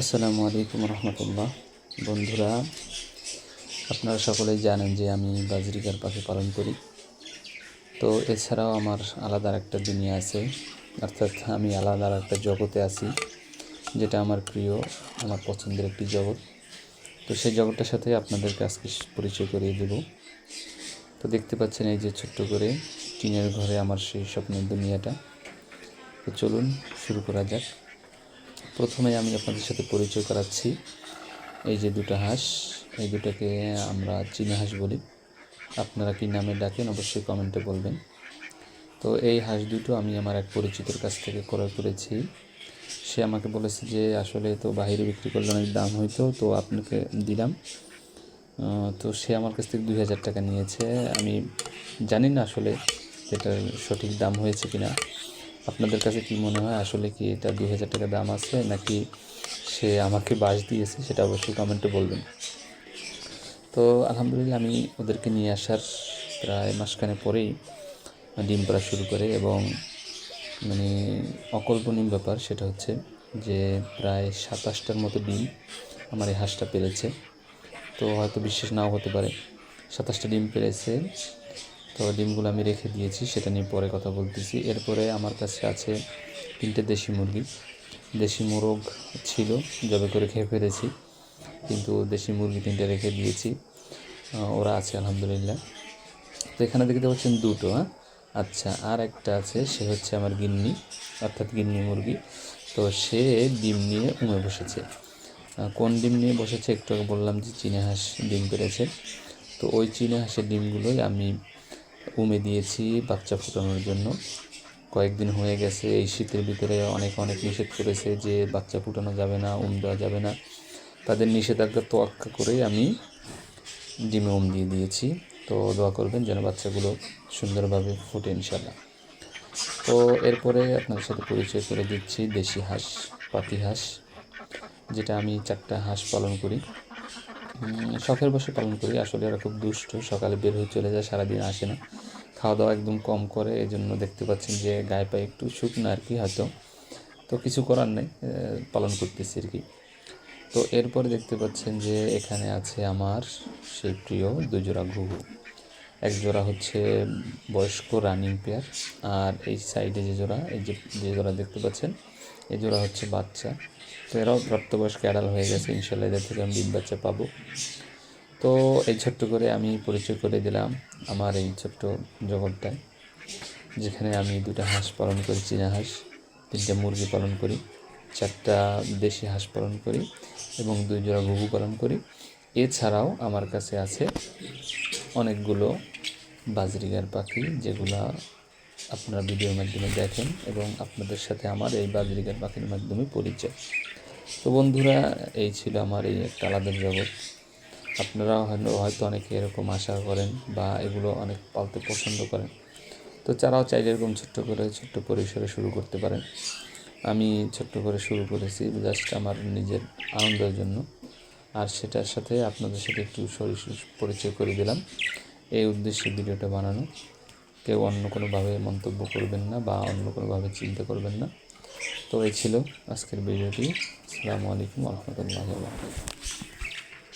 আসসালামু আলাইকুম রহমতুল্লাহ। বন্ধুরা, আপনারা সকলেই জানেন যে আমি বাজরিকার পাখি পালন করি। তো এছাড়াও আমার আলাদা একটা দুনিয়া আছে, অর্থাৎ আমি আলাদা একটা জগতে আছি, যেটা আমার প্রিয়, আমার পছন্দের একটি জগৎ। তো সেই জগৎটার সাথে আপনাদেরকে আজকে পরিচয় করিয়ে দেব। তো দেখতে পাচ্ছেন এই যে ছোট্ট করে টিনের ঘরে আমার সেই স্বপ্নের দুনিয়াটা। তো চলুন, শুরু করা যাক। প্রথমে আমি আপনাদের সাথে পরিচয় করাচ্ছি। এই যে দুটো হাঁস, এই দুটোকে আমরা চীনা হাঁস বলি। আপনারা কী নামে ডাকেন অবশ্যই কমেন্টে বলবেন। তো এই হাঁস দুটো আমি আমার এক পরিচিতর কাছ থেকে ক্রয় করেছি। সে আমাকে বলেছে যে, আসলে তো বাইরে বিক্রি করলে অনেক দাম হইতো, তো আপনাকে দিলাম। তো সে আমার কাছ থেকে দুই হাজার টাকা নিয়েছে। আমি জানি না আসলে এটার সঠিক দাম হয়েছে কিনা। আপনাদের কাছে কি মনে হয়? আসলে কি এটা দুই হাজার টাকা দাম আছে নাকি সে আমাকে বাস দিয়েছে সেটা অবশ্যই কমেন্টে বলবেন। তো আলহামদুলিল্লাহ আমি ওদেরকে নিয়ে আসার প্রায় মাসখানে পরেই ডিম পাড়া শুরু করে এবং মানে অকল্পনীয় ব্যাপার সেটা হচ্ছে যে প্রায় সাতাশটার মতো ডিম আমার এই হাঁসটা পেরেছে। তো হয়তো বিশ্বাস নাও হতে পারে, সাতাশটা ডিম পেরেছে তো ডিমগুলো আমি রেখে দিয়েছি, সেটা নিয়ে পরে কথা বলতেছি। এরপরে আমার কাছে আছে তিনটে দেশি মুরগি। দেশি মোরগ ছিল, জবে করে খেয়ে ফেলেছি, কিন্তু দেশি মুরগি তিনটে রেখে দিয়েছি। ওরা আছে, আলহামদুলিল্লাহ। তো এখানে দেখতে পাচ্ছেন দুটো হ্যাঁ? আচ্ছা আর একটা আছে, সে হচ্ছে আমার গিন্নি, অর্থাৎ গিন্নি মুরগি। তো সে ডিম নিয়ে উমে বসেছে। কোন ডিম নিয়ে বসেছে একটু বললাম যে চীনা হাঁস ডিম পেরেছে। তো ওই চীনা হাঁসের ডিমগুলোই আমি উমে দিয়েছি বাচ্চা ফুটানোর জন্য। কয়েকদিন হয়ে গেছে, এই শীতের ভিতরে অনেক অনেক নিষেধ করেছে যে বাচ্চা ফুটানো যাবে না উম দেওয়া যাবে না। তাদের নিষেধাজ্ঞা তোয়াক্কা করেই আমি ডিমে উম দিয়ে দিয়েছি। তো দোয়া করবেন যেন বাচ্চাগুলো সুন্দরভাবে ফুটে ইনশাল্লাহ তো এরপরে আপনাদের সাথে পরিচয় করে দিচ্ছি, দেশি হাঁস পাতি হাঁস, যেটা আমি চারটা হাঁস পালন করি। শখের বসে পালন করি, আসলে ওরা খুব দুষ্ট, সকালে বের হয়ে চলে যায়, সারাদিন আসে না। খাওয়া দাওয়া একদম কম করে এই জন্য দেখতে পাচ্ছেন যে গায়ে পায়ে একটু শুকনো আর কি হয়তো। তো কিছু করার নেই পালন করতেছি আর কি। তো এরপরে দেখতে পাচ্ছেন যে এখানে আছে আমার সেই প্রিয় দুজোড়া ঘুঘু। এক জোড়া হচ্ছে বয়স্ক রানিং পেয়ার আর এই সাইডে যে জোড়া, এই যে যে জোড়া দেখতে পাচ্ছেন, এই জোড়া হচ্ছে বাচ্চা। তো এরাও প্রাপ্তবয়স্ক অ্যাডাল হয়ে গেছে, ইনশাল্লাহ এদের থেকে আমি বাচ্চা পাবো। তো এই ছোট্ট করে আমি পরিচয় করে দিলাম। আমার এই ছোট্ট জগৎটায়, যেখানে আমি দুটা হাঁস পালন করি, চীনা হাঁস, তিনটা মুরগি পালন করি, চারটা দেশি হাঁস পালন করি এবং দুই জোড়া ঘুঘু পালন করি। এছাড়াও আমার কাছে আছে অনেকগুলো বাজরিগার পাখি, যেগুলা আপনারা ভিডিওর মাধ্যমে দেখেন এবং আপনাদের সাথে আমার এই বাজরিগার পাখির মাধ্যমে পরিচয়। তো বন্ধুরা, এই ছিল আমার এই একটা আলাদা জগৎ। আপনারা হয়তো অনেকে এরকম আশা করেন বা এগুলো অনেক পালতে পছন্দ করেন। তো যারাও চাইলে এরকম ছোট্ট করে, ছোট্ট পরিসরে শুরু করতে পারেন। আমি ছোট্ট করে শুরু করেছি জাস্ট আমার নিজের আনন্দের জন্য। আর সেটার সাথে আপনাদের সাথে একটু শরীর পরিচয় করে দিলাম। এই উদ্দেশ্যে ভিডিওটা বানানো। কেউ অন্য কোনোভাবে মন্তব্য করবেন না বা অন্য কোনোভাবে চিন্তা করবেন না। তো এই ছিল আজকের ভিডিওটি। আসসালামু আলাইকুম রহমতুল্লাহ